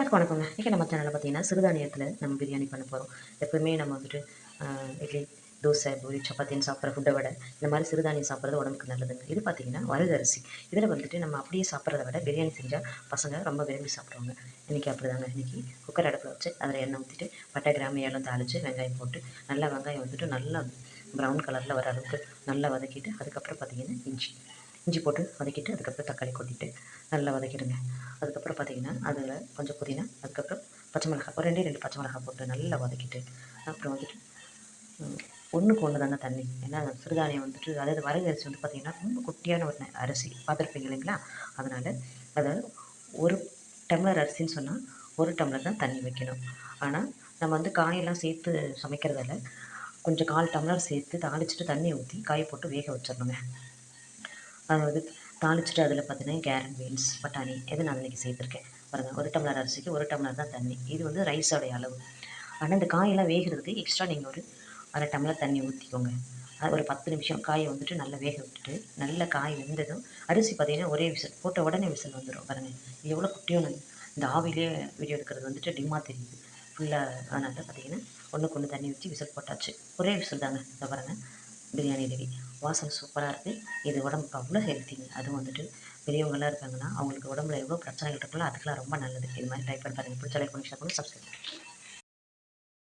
வணக்கம் வணக்கங்க. இன்றைக்கி நம்ம சேனலில் பார்த்தீங்கன்னா சிறுதானியத்தில் நம்ம பிரியாணி பண்ண போகிறோம் எப்பவுமே நம்ம வந்துட்டு இட்லி தோசை பூரி சப்பாத்தின்னு சாப்பிட்ற ஃபுட்டை விட இந்த மாதிரி சிறுதானியம் சாப்பிட்றது உடம்புக்கு நல்லதுங்க. இது பார்த்தீங்கன்னா வரகு அரிசி. இதில் வந்துட்டு நம்ம அப்படியே சாப்பிட்றத விட பிரியாணி செஞ்சால் பசங்க ரொம்ப விரும்பி சாப்பிடுவாங்க. இன்றைக்கி அப்படிதாங்க. இன்றைக்கி குக்கர் அடுப்பில் வச்சு அதில் எண்ணெய் ஊற்றிட்டு பட்டை கிராம்பு ஏலம் தாளித்து வெங்காயம் போட்டு நல்லா வெங்காயம் வந்துட்டு நல்லா ப்ரௌன் கலரில் வர அளவுக்கு நல்லா வதக்கிட்டு அதுக்கப்புறம் பார்த்தீங்கன்னா இஞ்சி. இஞ்சி போட்டு வதக்கிட்டு அதுக்கப்புறம் தக்காளி கொட்டிட்டு நல்லா வதக்கிடுங்க. அதுக்கப்புறம் பார்த்தீங்கன்னா அதில் கொஞ்சம் புதினா அதுக்கப்புறம் பச்சை மிளகாய் ஒரு ரெண்டே ரெண்டு பச்சை மிளகாய் போட்டு நல்லா வதக்கிட்டு அப்புறம் வந்துட்டு ஒன்றுக்கு ஒன்று தாங்க தண்ணி. ஏன்னா சிறுதானியம் வந்துட்டு அதாவது வரகு அரிசி வந்து பார்த்திங்கன்னா ரொம்ப குட்டியான ஒரு அரிசி. பார்த்துருப்பீங்க இல்லைங்களா? அதனால் அதை ஒரு டம்ளர் அரிசின்னு சொன்னால் ஒரு டம்ளர் தான் தண்ணி வைக்கணும். ஆனால் நம்ம வந்து காயெல்லாம் சேர்த்து சமைக்கிறதால கொஞ்சம் கால் டம்ளர் சேர்த்து தாளிச்சிட்டு தண்ணி ஊற்றி காய போட்டு வேக வச்சிடணுங்க. அதாவது தாளிச்சிட்டு அதில் பார்த்தீங்கன்னா கேரட் பீன்ஸ் பட்டாணி எது நான் இன்றைக்கி சேர்த்துருக்கேன். பாருங்கள் ஒரு டம்ளர் அரிசிக்கு ஒரு டம்ளர் தான் தண்ணி. இது வந்து ரைஸோடைய அளவு. ஆனால் இந்த காயெல்லாம் வேகிறதுக்கு எக்ஸ்ட்ரா நீங்கள் ஒரு அரை டம்ளர் தண்ணி ஊற்றிக்கோங்க அது ஒரு பத்து நிமிஷம் காயை வந்துட்டு நல்லா வேக விட்டுட்டு நல்ல காய் வெந்ததும் அரிசி பார்த்தீங்கன்னா ஒரே விசில் போட்ட உடனே விசில் வந்துடும் பாருங்கள் இது எவ்வளோ குட்டியும் இந்த ஆவிலே வீடியோ எடுக்கிறது வந்துட்டு டிம்மாக தெரியுது. ஃபுல்லாக அதனால் பார்த்தீங்கன்னா ஒன்றுக்கு ஒன்று தண்ணி ஊற்றி விசில் போட்டாச்சு. ஒரே விசில் தாங்க. இந்த பாருங்கள் பிரியாணி ரெடி. வாசனை சூப்பராக இருக்குது இது உடம்புக்கு அவ்வளோ ஹெல்த்திங்க அதுவும் வந்துட்டு பெரியவங்களாம் இருக்காங்கன்னா அவங்களுக்கு உடம்புல எவ்வளோ பிரச்சனைகள் இருக்குல்ல அதுக்கெல்லாம் ரொம்ப நல்லது. இது மாதிரி ட்ரை பண்ணி பாருங்கள் பிடிச்ச லைக் பண்ணி ஷேர் பண்ணி சப்ஸ்கிரைப்